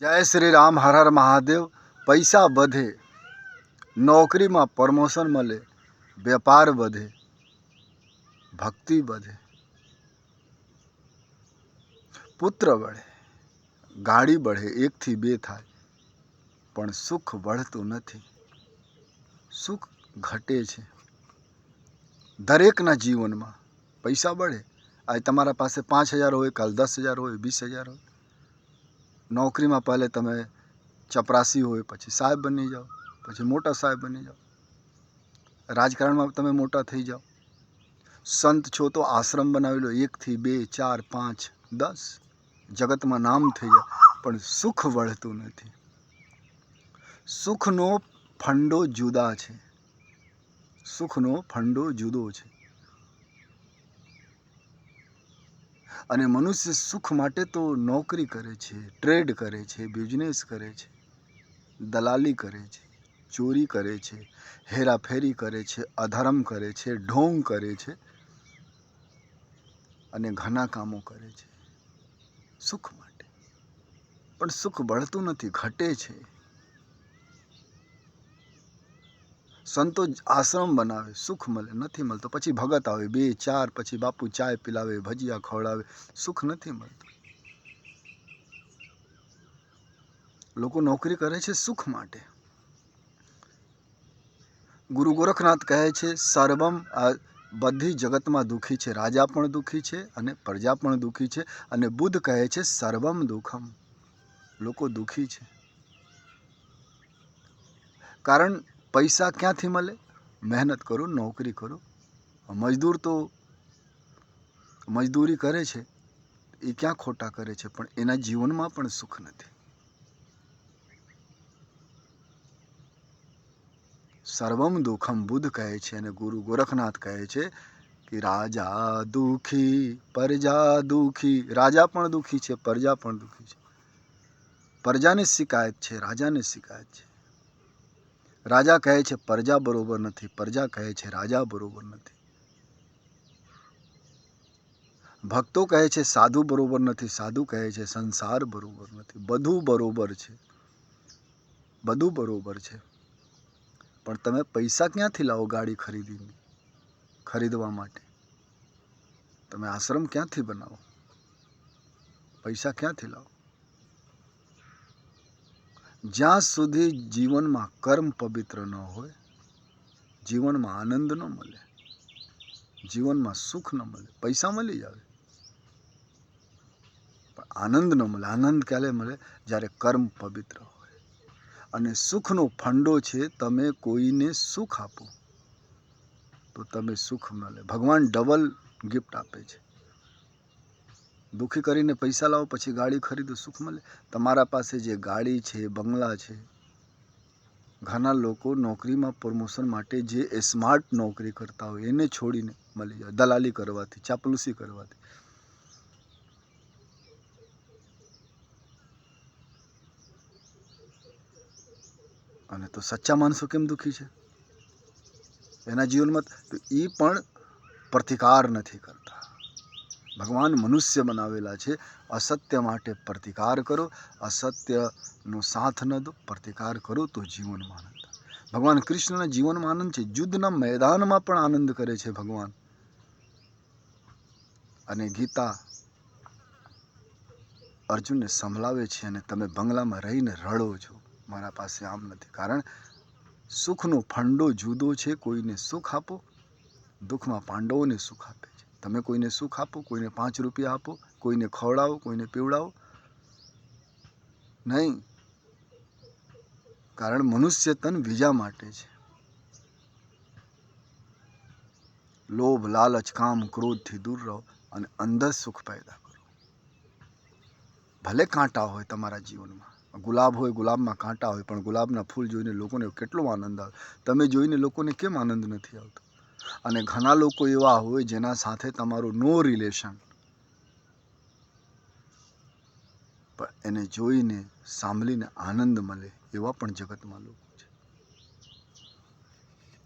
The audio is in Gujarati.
જય શ્રી રામ, હર હર મહાદેવ. પૈસા વધે, નોકરીમાં પ્રમોશન મળે, વેપાર વધે, ભક્તિ વધે. પુત્ર બળે ગાડી બળે એકથી બે થાય, પણ સુખ વળતું નથી. સુખ ઘટે છે. દરેકના જીવનમાં પૈસા બળે આજે તમારા પાસે પાંચ હજાર હોય, કાલ દસ હજાર હોય, વીસ હજાર હોય. નોકરીમાં પહેલે તમે ચપરાસી હોય, પછી સાહેબ બની જાઓ, પછી મોટા સાહેબ બની જાઓ. રાજકારણમાં તમે મોટા થઈ જાઓ. સંત છો તો આશ્રમ બનાવી લો, એકથી બે, ચાર, પાંચ, દસ. જગતમાં નામ થઈ જાય, પણ સુખ વળતું નથી. સુખનો ફંડો જુદા છે. સુખનો ફંડો જુદો છે. અને મનુષ્ય સુખ માટે તો નોકરી કરે છે ટ્રેડ કરે છે બિઝનેસ કરે છે, દલાલી કરે છે, ચોરી કરે છે, હેરાફેરી કરે છે, અધર્મ કરે છે, ઢોંગ કરે છે અને ઘણા કામો કરે છે. સુખ માટે. પણ સુખ બળતું નથી, ઘટે છે. સંતો આશ્રમ બનાવે, સુખ મળે, નથી મળતો. પછી ભગત આવે, બે, ચાર, પછી બાપુ ચાય પીલાવે, ભજીયા ખવડાવે, સુખ નથી મળતું. લોકો નોકરી કરે છે સુખ માટે. ગુરુ ગોરખનાથ કહે છે, સર્વમ બધી જગતમાં દુઃખી છે. રાજા પણ દુઃખી છે અને પ્રજા પણ દુઃખી છે અને બુદ્ધ કહે છે, સર્વમ દુઃખમ. લોકો દુઃખી છે. કારણ પૈસા ક્યાંથી મળે? મહેનત કરો, નોકરી કરો. મજદૂર તો મજદૂરી કરે છે, એ ક્યાં ખોટા કરે છે? પણ એના જીવનમાં પણ સુખ નથી. સર્વમ દુઃખમ બુદ્ધ કહે છે અને ગુરુ ગોરખનાથ કહે છે કે, રાજા દુઃખી, પ્રજા દુઃખી. રાજા પણ દુઃખી છે, પ્રજા પણ દુઃખી છે. પ્રજાને શિકાયત છે, રાજાને શિકાયત છે. રાજા કહે છે, પ્રજા બરોબર નથી. પ્રજા કહે છે, રાજા બરોબર નથી. ભક્તો કહે છે, સાધુ બરોબર નથી. સાધુ કહે છે, સંસાર બરોબર નથી. બધું બરોબર છે. બધું બરોબર છે. પણ તમે પૈસા ક્યાંથી લાવો ગાડી ખરીદીને? ખરીદવા માટે. તમે આશ્રમ ક્યાંથી બનાવો? પૈસા ક્યાંથી લાવો? જ્યાં સુધી જીવનમાં કર્મ પવિત્ર ન હોય, જીવનમાં આનંદ ન મળે, જીવનમાં સુખ ન મળે, પૈસા મળી જાય પણ આનંદ ન મળે. આનંદ ક્યારે મળે? જ્યારે કર્મ પવિત્ર હોય. અને સુખનો ફંડો છે તમે કોઈને સુખ આપો, તો તમે સુખ મળે. ભગવાન ડબલ ગિફ્ટ આપે છે. દુઃખી કરીને પૈસા લાવો, પછી ગાડી ખરીદો, સુખ મળે. તમારા પાસે જે ગાડી છે, બંગલા છે, ઘણા લોકો નોકરીમાં પ્રમોશન માટે જે સ્માર્ટ નોકરી કરતા હોય, એને છોડીને મળી જાય. દલાલી કરવાથી, ચાપલુસી કરવાથી. અને તો સચ્ચા માણસો કેમ દુઃખી છે? એના જીવનમાં એ પણ પ્રતિકાર નથી કરતા. ભગવાન મનુષ્ય બનાવેલા છે. અસત્ય માટે પ્રતિકાર કરો. અસત્યનો સાથ ન દો. પ્રતિકાર કરો તો જીવનમાં આનંદ ભગવાન કૃષ્ણના જીવનમાં આનંદ છે. યુદ્ધના મેદાનમાં પણ આનંદ કરે છે ભગવાન. અને ગીતા અર્જુનને સંભળાવે છે અને તમે બંગલામાં રહીને રડો છો. મારા પાસે આમ નથી. કારણ સુખનો ફંડો જુદો છે. કોઈને સુખ આપો. દુઃખમાં પાંડવોને સુખ આપે છે. તમે કોઈને સુખ આપો, કોઈને પાંચ રૂપિયા આપો, કોઈને ખવડાવો, કોઈને પીવડાવો. નહીં. કારણ મનુષ્ય તન બીજા માટે છે. લોભ, લાલચ, કામ, ક્રોધથી દૂર રહો અને અંદર સુખ પેદા કરો. ભલે કાંટા હોય તમારા જીવનમાં. ગુલાબ હોય, ગુલાબમાં કાંટા હોય, પણ ગુલાબના ફૂલ જોઈને લોકોને કેટલો આનંદ આવે. તમે જોઈને લોકોને કેમ આનંદ નથી આવતો? અને ઘણા લોકો એવા હોય જેના સાથે તમારું નો રિલેશન પણ એને જોઈને સાંભળીને આનંદ મળે એવા પણ જગતમાં લોકો.